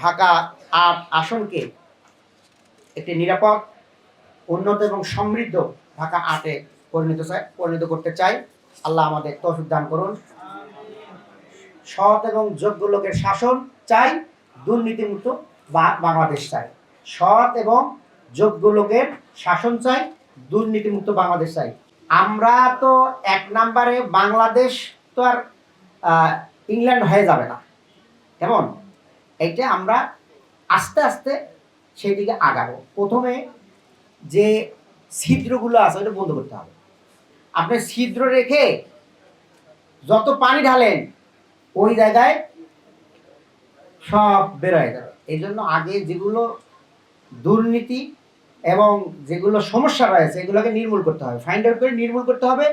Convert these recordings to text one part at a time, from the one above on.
ঢাকা আট আসনকে একটি নিরাপদ, উন্নত এবং সমৃদ্ধ ঢাকা আটে পরিণত চাই, পরিণত করতে চাই। আল্লাহ আমাদের তৌফিক দান করুন। সৎ এবং যোগ্য লোকের শাসন চাই, দুর্নীতিমুক্ত বাংলাদেশ চাই। সৎ এবং যোগ্য লোকের শাসন চাই, দুর্নীতিমুক্ত বাংলাদেশ চাই। আমরা তো এক নম্বরে বাংলাদেশ তো আর ইংল্যান্ড হয়ে যাবে না। কেমন? এইটা আমরা আস্তে আস্তে সেই দিকে আগাবো। প্রথমে যে ছিদ্রগুলো আছে, ওটা বন্ধ করতে হবে। আপনি ছিদ্র রেখে যত পানি ঢালেন, ওই জায়গায় সব বেরোয় যাবে। এই জন্য আগে যেগুলো দুর্নীতি এবং যেগুলো সমস্যা রয়েছে, এগুলোকে নির্মূল করতে হবে। ফাইন্ড আউট করে নির্মূল করতে হবে।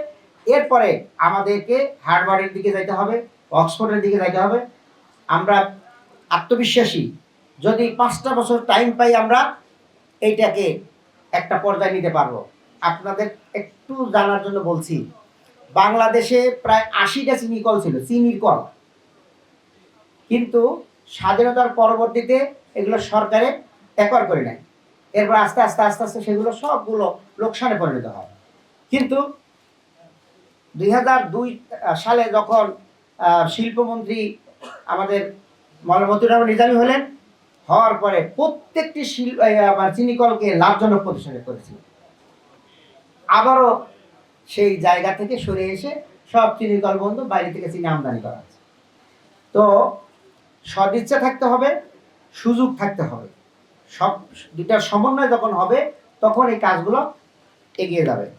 এরপরে আমাদেরকে হার্ভার্ডের দিকে যাইতে হবে অক্সফোর্ডের দিকে যাইতে হবে। আমরা আত্মবিশ্বাসী। যদি পাঁচটা বছর টাইম পাই আমরা, এইটাকে একটা পর্যায়ে নিতে পারব। আপনাদের একটু জানার জন্য বলছি, বাংলাদেশে প্রায় আশিটা চিনি কল ছিল, চিনির কল। কিন্তু স্বাধীনতার পরবর্তীতে এগুলো সরকারে একর করে নেয়। এরপর আস্তে আস্তে আস্তে আস্তে সেগুলো সবগুলো লোকসানে পরিণত হয়। কিন্তু দুই সালে যখন শিল্পমন্ত্রী আমাদের মৌলানা রহমান নিজামী হলেন। হওয়ার পরে প্রত্যেকটি শিল্প এই, আমার চিনি কলকে লাভজনক প্রতিষ্ঠানে করেছিল আবারও সেই জায়গা থেকে সরে এসে সব চিনি কল বন্ধ বাইরে থেকে চিনি আমদানি করা হচ্ছে। তো সদিচ্ছা থাকতে হবে সুযোগ থাকতে হবে। সব দুটার সমন্বয় যখন হবে তখন এই কাজগুলো এগিয়ে যাবে।